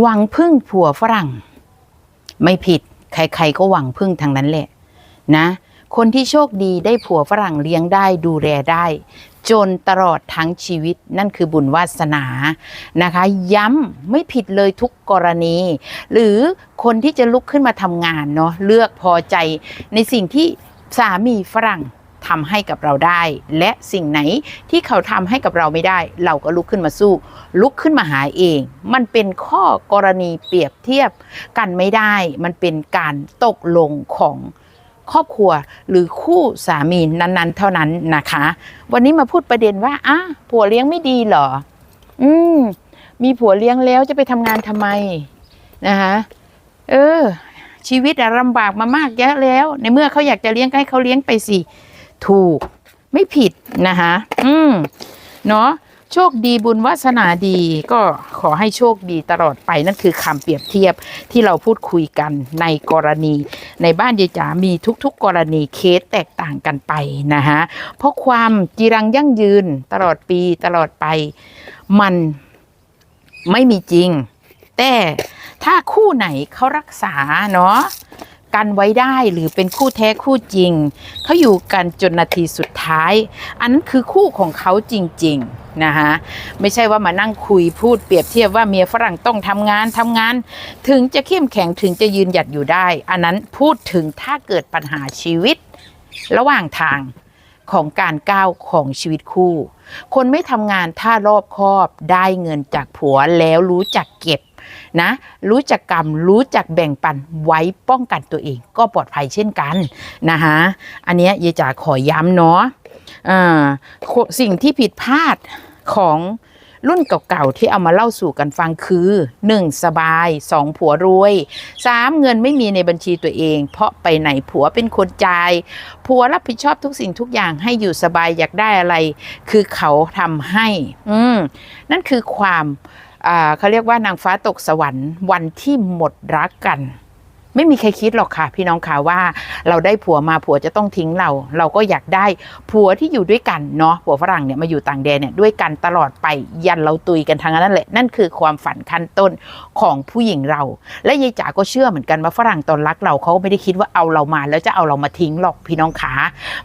หวังพึ่งผัวฝรั่ง ไม่ผิด ใครๆก็หวังพึ่งทางนั้นแหละนะ คนที่โชคดีได้ผัวฝรั่งเลี้ยงได้ดูแลได้ จนตลอดทั้งชีวิตนั่นคือบุญวาสนานะคะ ย้ำไม่ผิดเลยทุกกรณี หรือคนที่จะลุกขึ้นมาทำงานเนาะเลือกพอใจในสิ่งที่สามีฝรั่ง ทำให้กับเราได้ และสิ่งไหนที่เขาทำให้กับเราไม่ได้ เราก็ลุกขึ้นมาสู้ ลุกขึ้นมาหาเอง มันเป็นข้อกรณีเปรียบเทียบกันไม่ได้ มันเป็นการตกลงของครอบครัวหรือคู่สามีนั้น ๆ เท่านั้นนะคะ วันนี้มาพูดประเด็นว่าอะผัวเลี้ยงไม่ดีเหรอ อืม มีผัวเลี้ยงแล้วจะไปทำงานทำไมนะคะเออ ชีวิตอะลำบากมามากแยะแล้ว ในเมื่อเขาอยากจะเลี้ยงก็ให้เขาเลี้ยงไปสิ ถูกไม่ผิดนะคะอืมเนาะโชคดีบุญวาสนาดีก็ขอให้โชคดีตลอดไปนั่นคือคำเปรียบเทียบที่เราพูดคุยกันในกรณี ในบ้านยายจ๋ามีทุกๆ กรณีเคสแตกต่างกันไปนะคะเพราะความจีรังยั่งยืนตลอดปีตลอดไป มันไม่มีจริง แต่ถ้าคู่ไหนเขารักษาเนาะ กันไว้ได้หรือเป็นคู่แท้คู่จริง เขาอยู่กันจนนาทีสุดท้าย อันนั้นคือคู่ของเขาจริงๆนะคะไม่ใช่ว่ามานั่งคุยพูดเปรียบเทียบว่าเมียฝรั่งต้องทำงานทำงาน ถึงจะเข้มแข็งถึงจะยืนหยัดอยู่ได้ อันนั้นพูดถึงถ้าเกิดปัญหาชีวิต ระหว่างทางของการก้าวของชีวิตคู่ คนไม่ทำงานถ้ารอบคอบได้เงินจากผัวแล้วรู้จักเก็บ นะรู้จักกรรมรู้จักแบ่งปันไว้ป้องกันตัวเอง ก็ปลอดภัยเช่นกันนะคะอันนี้ยยายจ๋าขอย้ำเนาะสิ่งที่ผิดพลาดของรุ่นเก่าๆที่เอามาเล่าสู่กันฟังคือ 1. สบาย 2. ผัวรวย 3. เงินไม่มีในบัญชีตัวเอง เพราะไปไหนผัวเป็นคนจ่ายผัวรับผิดชอบทุกสิ่งทุกอย่างให้อยู่สบายอยากได้อะไร คือเขาทำให้ อืมนั่นคือความ เขาเรียกว่านางฟ้าตกสวรรค์วันที่หมดรักกัน ไม่มีใครคิดหรอกค่ะ พี่น้องค่ะว่าเราได้ผัวมาผัวจะต้องทิ้งเรา เราก็อยากได้ผัวที่อยู่ด้วยกันเนาะผัวฝรั่งเนี่ยมาอยู่ต่างแดนเนี่ยด้วยกันตลอดไปยันเราตุยกันทางนั้นแหละ นั่นคือความฝันขั้นต้นของผู้หญิงเรา และยายจ๋าก็เชื่อเหมือนกันว่าฝรั่งตอนรักเราเขาไม่ได้คิดว่าเอาเรามา แล้วจะเอาเรามาทิ้งหรอกพี่น้องขา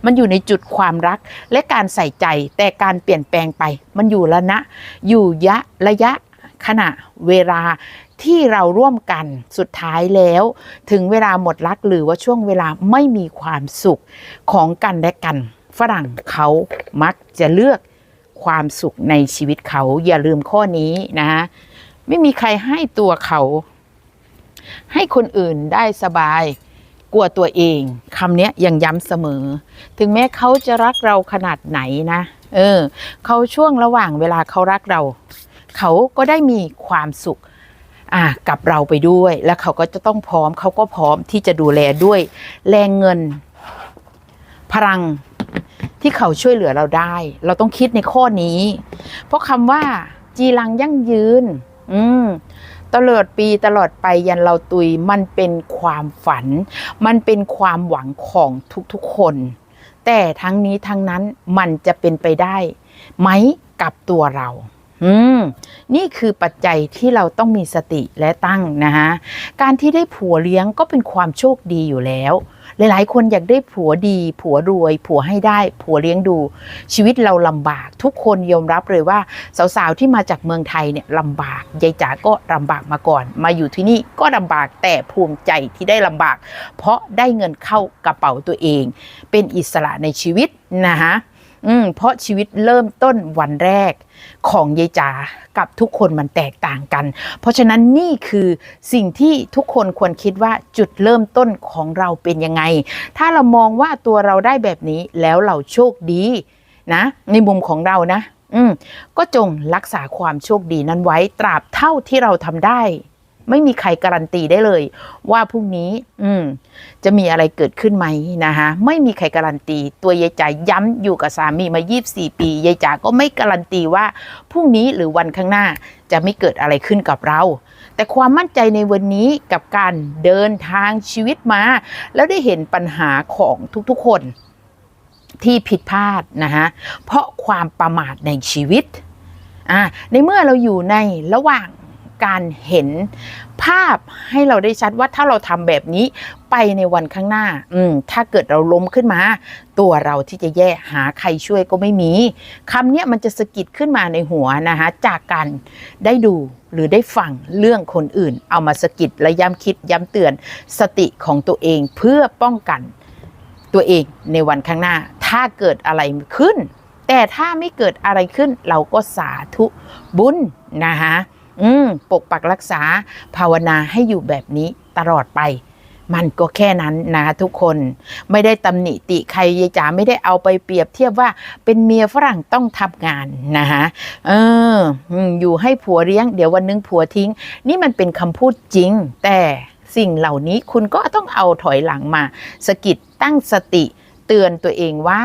มันอยู่ในจุดความรักและการใส่ใจแต่การเปลี่ยนแปลงไป มันอยู่ละนะอยู่ยะระยะ ขณะเวลาที่เราร่วมกันสุดท้ายแล้ว ถึงเวลาหมดรักหรือว่าช่วงเวลาไม่มีความสุขของกันและกัน ฝรั่งเขามักจะเลือกความสุขในชีวิตเขาอย่าลืมข้อนี้นะไม่มีใครให้ตัวเขา ให้คนอื่นได้สบายกลัวตัวเองคำนี้ยังย้ำเสมอ ถึงแม้เขาจะรักเราขนาดไหนนะ เออเขาช่วงระหว่างเวลาเขารักเรา เขาก็ได้มีความสุขกับเราไปด้วย แล้วเขาก็จะต้องพร้อมเขาก็พร้อมที่จะดูแลด้วยแรงเงิน พลังที่เขาช่วยเหลือเราได้ เราต้องคิดในข้อนี้ เพราะคำว่า จีรังยั่งยืน อืมตลอดปีตลอดไปยันเราตุยมันเป็นความฝัน มันเป็นความหวังของทุกๆคน แต่ทั้งนี้ทั้งนั้นมันจะเป็นไปได้ไหมกับตัวเรา อืมนี่คือปัจจัยที่เราต้องมีสติและตั้งนะฮะการที่ได้ผัวเลี้ยงก็เป็นความโชคดีอยู่แล้ว หลายๆ คนอยากได้ผัวดี ผัวรวย ผัวให้ได้ผัวเลี้ยงดู ชีวิตเราลำบาก ทุกคนยอมรับเลยว่า สาวๆที่มาจากเมืองไทยเนี่ยลำบากยายจ๋าก็ลำบากมาก่อน มาอยู่ที่นี่ก็ลำบากแต่ภูมิใจที่ได้ลำบาก เพราะได้เงินเข้ากระเป๋าตัวเอง เป็นอิสระในชีวิตนะฮะ อืมเพราะชีวิตเริ่มต้นวันแรกของยายจ๋ากับทุกคนมันแตกต่างกัน เพราะฉะนั้นนี่คือสิ่งที่ทุกคนควรคิดว่าจุดเริ่มต้นของเราเป็นยังไง ถ้าเรามองว่าตัวเราได้แบบนี้แล้วเราโชคดีนะในมุมของเรานะ อืมก็จงรักษาความโชคดีนั้นไว้ตราบเท่าที่เราทำได้ ไม่มีใครการันตีได้เลย ว่าพรุ่งนี้ อืม จะมีอะไรเกิดขึ้นไหมนะคะไม่มีใครการันตี ตัวยายจ๋าย้ำอยู่กับสามีมา 24 ปียายจ๋าก็ไม่การันตีว่าพรุ่งนี้หรือวันข้างหน้าจะไม่เกิดอะไรขึ้นกับเรา แต่ความมั่นใจในวันนี้กับการเดินทางชีวิตมา แล้วได้เห็นปัญหาของทุกๆคนที่ผิดพลาดนะคะเพราะความประมาทในชีวิตอ่าในเมื่อเราอยู่ในระหว่าง การเห็นภาพให้เราได้ชัดว่าถ้าเราทำแบบนี้ไปในวันข้างหน้า อืม ถ้าเกิดเราล้มขึ้นมา ตัวเราที่จะแย่หาใครช่วยก็ไม่มีคำเนี้ยมันจะสะกิดขึ้นมาในหัวนะคะจากการได้ดูหรือได้ฟังเรื่องคนอื่น เอามาสะกิดและย้ำคิดย้ำเตือนสติของตัวเองเพื่อป้องกันตัวเองในวันข้างหน้า ถ้าเกิดอะไรขึ้น แต่ถ้าไม่เกิดอะไรขึ้นเราก็สาธุบุญนะคะ อืมปกปักรักษาภาวนาให้อยู่แบบนี้ตลอดไป มันก็แค่นั้นนะทุกคนไม่ได้ตำหนิติใครยายจ๋าไม่ได้เอาไปเปรียบเทียบว่าเป็นเมียฝรั่งต้องทำงานนะคะเอออยู่ให้ผัวเลี้ยง เดี๋ยววันนึงผัวทิ้ง นี่มันเป็นคำพูดจริง แต่สิ่งเหล่านี้คุณก็ต้องเอาถอยหลังมาสะกิดตั้งสติเตือนตัวเองว่า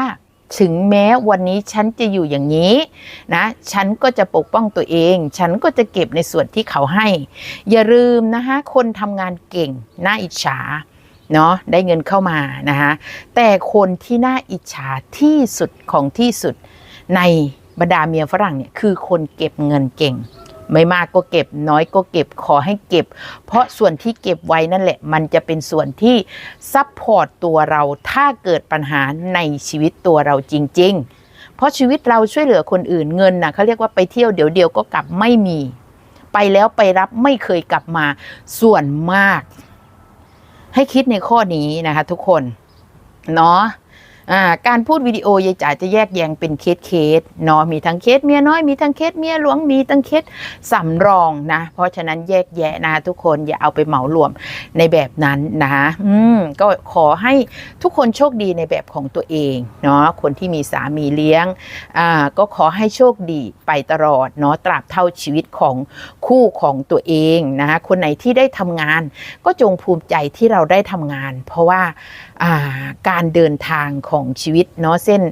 ถึงแม้วันนี้ฉันจะอยู่อย่างนี้นะฉันก็จะปกป้องตัวเอง ฉันก็จะเก็บในส่วนที่เขาให้ อย่าลืมนะคะคนทำงานเก่งน่าอิจฉาเนาะได้เงินเข้ามานะคะแต่คนที่น่าอิจฉาที่สุดของที่สุดในบรรดาเมียฝรั่งเนี่ยคือคนเก็บเงินเก่ง ไม่มากก็เก็บ น้อยก็เก็บขอให้เก็บ เพราะส่วนที่เก็บไว้นั่นแหละ มันจะเป็นส่วนที่ซัพพอร์ตตัวเราถ้าเกิดปัญหาในชีวิตตัวเราจริง ๆ เพราะชีวิตเราช่วยเหลือคนอื่นเงินนะเขาเรียกว่าไปเที่ยวเดี๋ยวเดียวก็กลับไม่มี ไปแล้วไปรับไม่เคยกลับมาส่วนมาก ให้คิดในข้อนี้นะคะ ทุกคนเนาะ การพูดวิดีโอยายจ๋าจะแยกแยงเป็นเคสเคสเนาะมีทั้งเคสเมียน้อยมีทั้งเคสเมียหลวงมีทั้งเคสสำรองนะ เพราะฉะนั้นแยกแยะนะทุกคนอย่าเอาไปเหมารวมในแบบนั้นนะอืมก็ขอให้ทุกคนโชคดีในแบบของตัวเองเนาะคนที่มีสามีเลี้ยงอ่าก็ขอให้โชคดีไปตลอดเนาะตราบเท่าชีวิตของคู่ของตัวเองนะคะคนไหนที่ได้ทำงาน ก็จงภูมิใจที่เราได้ทำงาน เพราะว่าอ่าการเดินทางของของชีวิตเนาะเส้น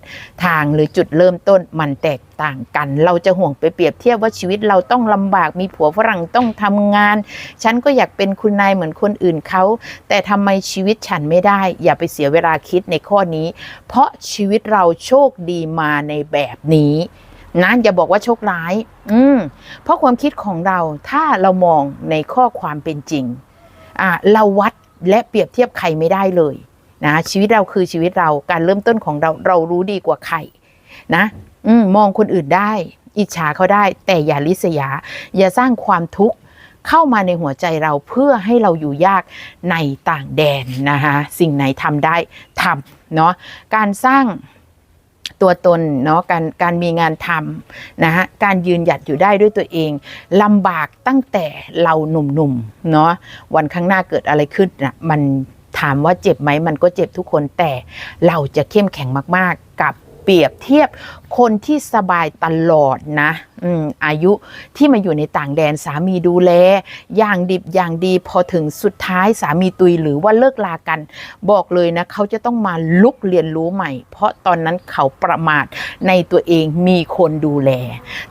ทางหรือจุดเริ่มต้นมันแตกต่างกัน เราจะห่วงไปเปรียบเทียบว่าชีวิตเราต้องลำบากมีผัวฝรั่งต้องทำงาน ฉันก็อยากเป็นคุณนายเหมือนคนอื่นเขาแต่ทำไมชีวิตฉันไม่ได้ อย่าไปเสียเวลาคิดในข้อนี้ เพราะชีวิตเราโชคดีมาในแบบนี้นะอย่าบอกว่าโชคร้าย อืมเพราะความคิดของเราถ้าเรามองในข้อความเป็นจริง อ่าเราวัดและเปรียบเทียบใครไม่ได้เลย นะชีวิตเราคือชีวิตเราการเริ่มต้นของเราเรารู้ดีกว่าใครนะอืมมองคนอื่นได้ อิจฉาเขาได้ แต่อย่าลิษยา อย่าสร้างความทุกข์เข้ามาในหัวใจเราเพื่อให้เราอยู่ยากในต่างแดนนะคะสิ่งไหนทำได้ทำเนาะการสร้างตัวตนเนาะการการมีงานทำนะฮะการยืนหยัดอยู่ได้ด้วยตัวเองลำบากตั้งแต่เราหนุ่มๆเนาะวันข้างหน้าเกิดอะไรขึ้นนะมัน ถามว่าเจ็บไหมมันก็เจ็บทุกคนแต่เราจะเข้มแข็งมาก ๆ กับเปรียบเทียบคนที่สบายตลอดนะอืมอายุที่มาอยู่ในต่างแดนสามีดูแล อย่างดิบอย่างดีพอถึงสุดท้ายสามีตุยหรือว่าเลิกลากัน บอกเลยนะ เขาจะต้องมาลุกเรียนรู้ใหม่ เพราะตอนนั้นเขาประมาทในตัวเองมีคนดูแล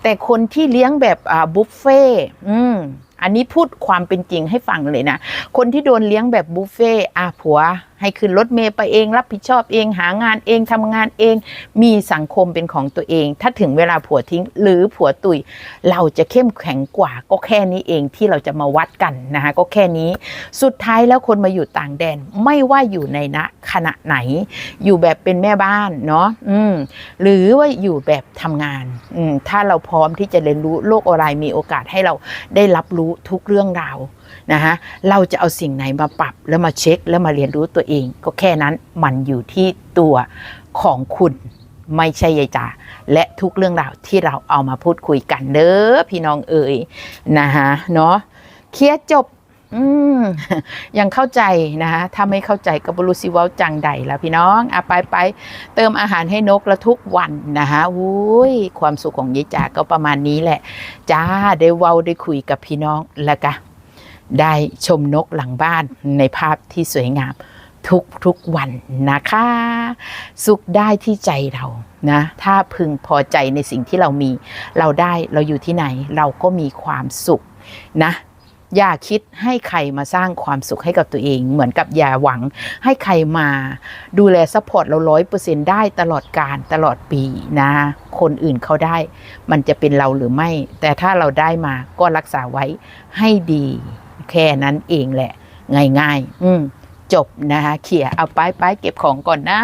แต่คนที่เลี้ยงแบบอ่าบุฟเฟ่อืม อันนี้พูดความเป็นจริงให้ฟังเลยนะ คนที่โดนเลี้ยงแบบบุฟเฟ่ต์อะผัว ให้ขึ้นรถเมย์ไปเอง รับผิดชอบเองหางานเองทำงานเอง มีสังคมเป็นของตัวเอง ถ้าถึงเวลาผัวทิ้งหรือผัวตุย เราจะเข้มแข็งกว่าก็แค่นี้เองที่เราจะมาวัดกันนะคะก็แค่นี้ สุดท้ายแล้วคนมาอยู่ต่างแดนไม่ว่าอยู่ในณขณะไหน อยู่แบบเป็นแม่บ้านเนาะอืมหรือว่าอยู่แบบทำงานอืมถ้าเราพร้อมที่จะเรียนรู้โลกออนไลน์มีโอกาสให้เราได้รับรู้ทุกเรื่องราว นะคะเราจะเอาสิ่งไหนมาปรับแล้วมาเช็คแล้วมาเรียนรู้ตัวเอง ก็แค่นั้นมันอยู่ที่ตัวของคุณไม่ใช่ยายจ๋าและทุกเรื่องราวที่เราเอามาพูดคุยกันเด้อพี่น้องเอ๋ยนะคะเนาะเคลียร์จบอืมยังเข้าใจนะคะถ้าไม่เข้าใจก็บรู้สิเว้าจังใดแล้วพี่น้องอะไปไปเติมอาหารให้นกแล้วทุกวันนะคะอุ้ยความสุขของยายจ๋าก็ประมาณนี้แหละ จ้าได้เว้าได้คุยกับพี่น้องแล้วก็ ได้ชมนกหลังบ้านในภาพที่สวยงามทุกทุกวันนะคะ สุขได้ที่ใจเรานะถ้าพึงพอใจในสิ่งที่เรามี เราได้เราอยู่ที่ไหนเราก็มีความสุขนะ อย่าคิดให้ใครมาสร้างความสุขให้กับตัวเอง เหมือนกับอย่าหวังให้ใครมาดูแลซัพพอร์ตเราร้อยเปอร์เซ็นได้ตลอดการตลอดปีนะ คนอื่นเขาได้ มันจะเป็นเราหรือไม่ แต่ถ้าเราได้มาก็รักษาไว้ให้ดี แค่นั้นเองแหละ ง่ายๆ อืมจบนะคะเขี่ยเอาไปไปเก็บของก่อนนะ